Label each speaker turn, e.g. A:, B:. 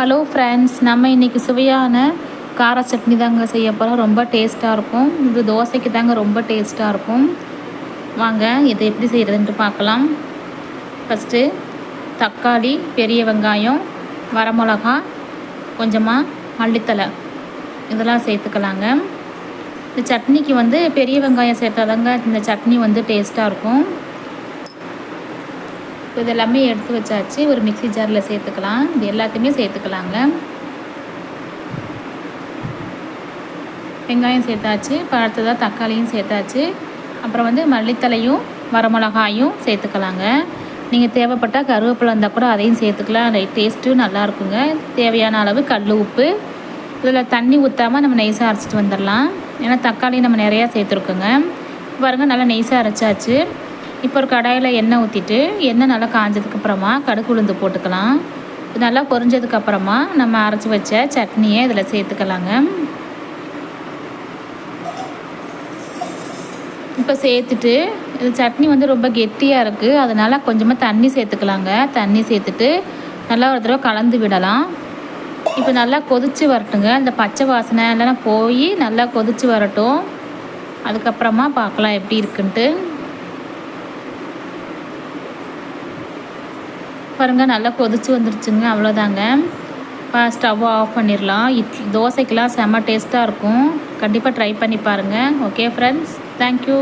A: Hello friends நம்ம இன்றைக்கி சுவையான கார சட்னி தாங்க செய்ய போகிறோம் ரொம்ப டேஸ்ட்டாக இருக்கும். இது தோசைக்கு தாங்க ரொம்ப டேஸ்ட்டாக இருக்கும். வாங்க இதை எப்படி செய்கிறதுன்ட்டு பார்க்கலாம். ஃபஸ்ட்டு தக்காளி பெரிய வெங்காயம் வரமிளகா கொஞ்சமாக மல்லித்தலை இதெல்லாம் சேர்த்துக்கலாங்க. இந்த சட்னிக்கு வந்து பெரிய வெங்காயம் சேர்த்தாதாங்க இந்த சட்னி வந்து டேஸ்ட்டாக இருக்கும். இப்போ இதெல்லாமே எடுத்து வச்சாச்சு. ஒரு மிக்சி ஜாரில் சேர்த்துக்கலாம். இது எல்லாத்தையுமே சேர்த்துக்கலாங்க. வெங்காயம் சேர்த்தாச்சு. இப்போ அடுத்ததாக தக்காளியும் சேர்த்தாச்சு. அப்புறம் வந்து மல்லித்தலையும் வரமிளகாயும் சேர்த்துக்கலாங்க. நீங்கள் தேவைப்பட்டால் கருவேப்பிலை இருந்தால் கூட அதையும் சேர்த்துக்கலாம். டேஸ்ட்டும் நல்லாயிருக்குங்க தேவையான அளவு கல் உப்பு. இதில் தண்ணி ஊற்றாமல் நம்ம நெய்ஸாக அரைச்சிட்டு வந்துடலாம். ஏன்னா தக்காளி நம்ம நிறையா சேர்த்துருக்கோங்க. பாருங்கள் நல்லா நெய்ஸாக அரைச்சாச்சு. இப்போ ஒரு கடாயில் எண்ணெய் ஊற்றிட்டு எண்ணெய் நல்லா காஞ்சதுக்கப்புறமா கடுகு உளுந்து போட்டுக்கலாம். நல்லா பொரிஞ்சதுக்கப்புறமா நம்ம அரைச்சி வச்ச சட்னியை இதில் சேர்த்துக்கலாங்க. இப்போ சேர்த்துட்டு இது சட்னி வந்து ரொம்ப கெட்டியாக இருக்குது அதனால் கொஞ்சமாக தண்ணி சேர்த்துக்கலாங்க. தண்ணி சேர்த்துட்டு நல்லா ஒரு தடவை கலந்து விடலாம். இப்போ நல்லா கொதித்து வரட்டுங்க. இந்த பச்சை வாசனை இல்லைன்னா போய் நல்லா கொதித்து வரட்டும். அதுக்கப்புறமா பார்க்கலாம் எப்படி இருக்குன்ட்டு. பாருங்கள் நல்லா கொதிச்சு வந்துருச்சுங்க அவ்வளோதாங்க. இப்போ ஸ்டவ் ஆஃப் பண்ணிடலாம் இட்லி தோசைக்கெலாம் செம்ம டேஸ்ட்டாக இருக்கும். கண்டிப்பாக ட்ரை பண்ணி பாருங்கள் ஓகே ஃப்ரெண்ட்ஸ் தேங்க்யூ